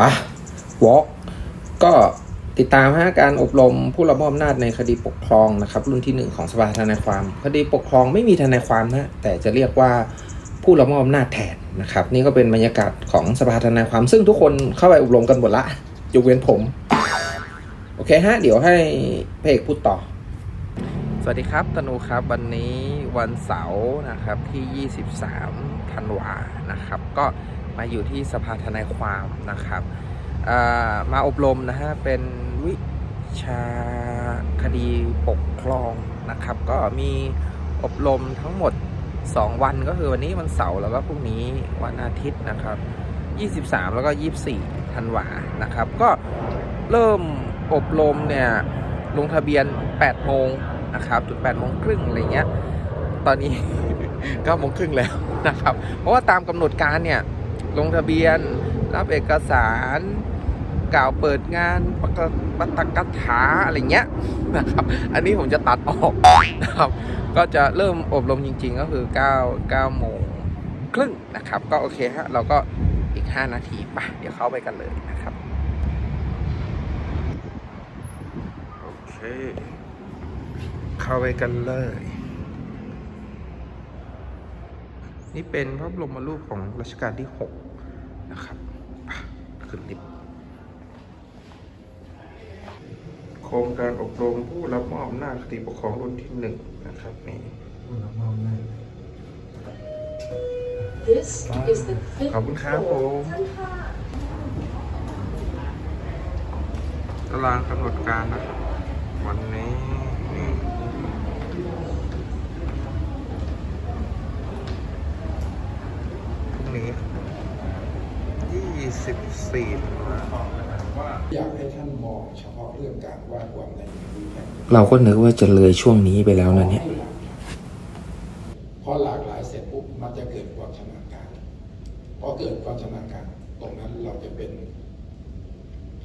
ปะวอล์กก็ติดตามฮะการอบรมผู้รับมอบอำนาจในคดีปกครองนะครับ รุ่นที่หนึ่งของสภาทนายความ คดีปกครองไม่มีทนายความนะแต่จะเรียกว่าผู้รับมอบอำนาจแทนนะครับ นี่ก็เป็นบรรยากาศของสภาทนายความ ซึ่งทุกคนเข้าไปอบรมกันหมดละยกเว้นผม โอเคฮะ เดี๋ยวให้พระเอกพูดต่อ สวัสดีครับตนูครับ วันนี้วันเสาร์นะครับที่ 23ธันวานะครับ ก็ มาอยู่ที่สภาทนายความนะครับมาอบรมนะฮะเป็นวิชาคดีปกครองนะครับ ก็มีอบรมทั้งหมด 2 วันก็คือวันนี้วันเสาร์แล้วก็พรุ่งนี้วันอาทิตย์นะครับ 23 แล้วก็ 24ธันวานะครับ ก็เริ่มอบรมเนี่ยลงทะเบียน 8 โมงนะครับจุด8โมงครึ่งอะไรเงี้ย ตอนนี้9โมงครึ่งแล้วนะครับ เพราะว่าตามกำหนดการเนี่ย ลงทะเบียน รับเอกสาร กล่าวเปิดงานประกาศปัตกถาอะไรเงี้ยนะครับ อันนี้ผมจะตัดออกนะครับ ก็จะเริ่มอบรมจริง ๆ ก็คือ 9 9โมงครึ่งนะครับ ก็โอเคฮะเราก็อีก 5 นาทีไปเดี๋ยวเข้าไปกันเลยนะครับ โอเค เข้าไปกันเลย นี่เป็นพระบรมรูปของรัชกาลที่ 6 นะครับอะขึ้นลิฟต์โครงการอบรมผู้รับมอบอำนาจคดีปกครองรุ่นที่หนึ่งนะครับนี่ This is the fifth ขอบคุณครับผมตารางกำหนดการนะครับวันนี้ นี่พรุ่งนี้ยี่สิบสี่ธันวาอยากให้ท่านมองเฉพาะเรื่องการวาดวันในมือแห่งเราก็นึกว่าจะเลยช่วงนี้ไปแล้วนะเนี่ยพอหลากหลายเสร็จปุ๊บมันจะเกิดความชำนาญการพอเกิดความชำนาญการตรงนั้นเราจะเป็น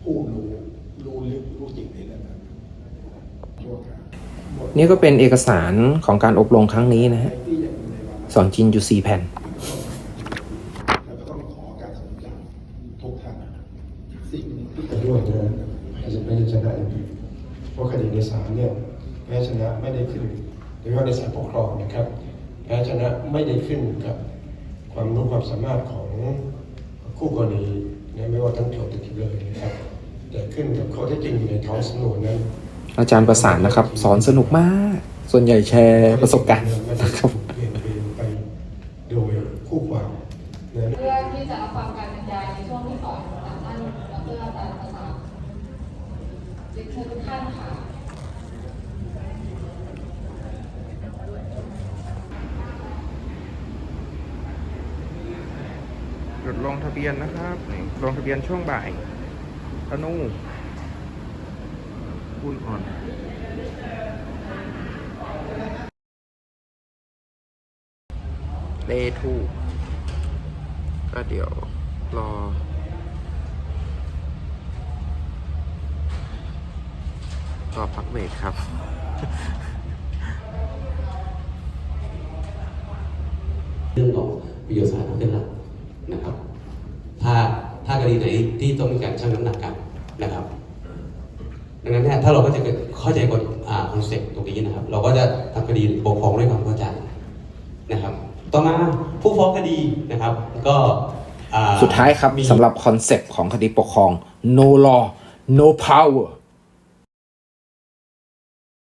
ผู้รู้รู้ลึกรู้จริงในเรื่องนั้นชั่วคราวหมดนี่ก็เป็นเอกสารของการอบรมครั้งนี้นะฮะที่ยังอยู่ในวันสอนจีนอยู่สี่แผ่น เราก็ต้องขอการสนับสนุนทุกท่านสิ่งที่ ไป ด้วยนะอาจจะไม่ได้ชนะอย่างเดียวเพราะคดีในศาลเนี่ยแพ้ชนะไม่ได้ขึ้นโดยเฉพาะในศาลปกครองนะครับแพ้ชนะไม่ได้ขึ้นกับความรู้ความสามารถของคู่กรณีนะไม่ว่าทั้งโจทย์ทั้งจำเลยนะครับแต่ขึ้นกับข้อเท็จจริงอยู่ในท้องสำนวนนั้น อาจารย์ประสานนะครับ สอนสนุกมาก ส่วนใหญ่แชร์ประสบการณ์ไม่ได้นะครับเปลี่ยนเปลี่ยนไปโดยคู่ความนะเพื่อที่จะรับฟังการบรรยายในช่วงที่สองจากท่าน ดรอาจารย์ประสานเรียนเชิญทุกท่านค่ะหยุดลงทะเบียนนะครับลงทะเบียนช่วงบ่ายธนูคุณอ่อนเลทูก็เดี๋ยวรอ รอพักเบรกครับ เรื่องของวิทยาศาสตร์เป็นหลักนะครับ ถ้าถ้ากรณีไหนที่ต้องมีการชั่งน้ำหนักกันนะครับ ดังนั้นเนี่ยถ้าเราก็จะเข้าใจกฎอ่าคอนเซ็ปต์ตรงนี้นะครับ เราก็จะทำคดีปกครองด้วยความเข้าใจนะครับ ต่อมาผู้ฟ้องคดีนะครับ ก็อ่าสุดท้ายครับสำหรับคอนเซปต์ของคดีปกครอง no law no power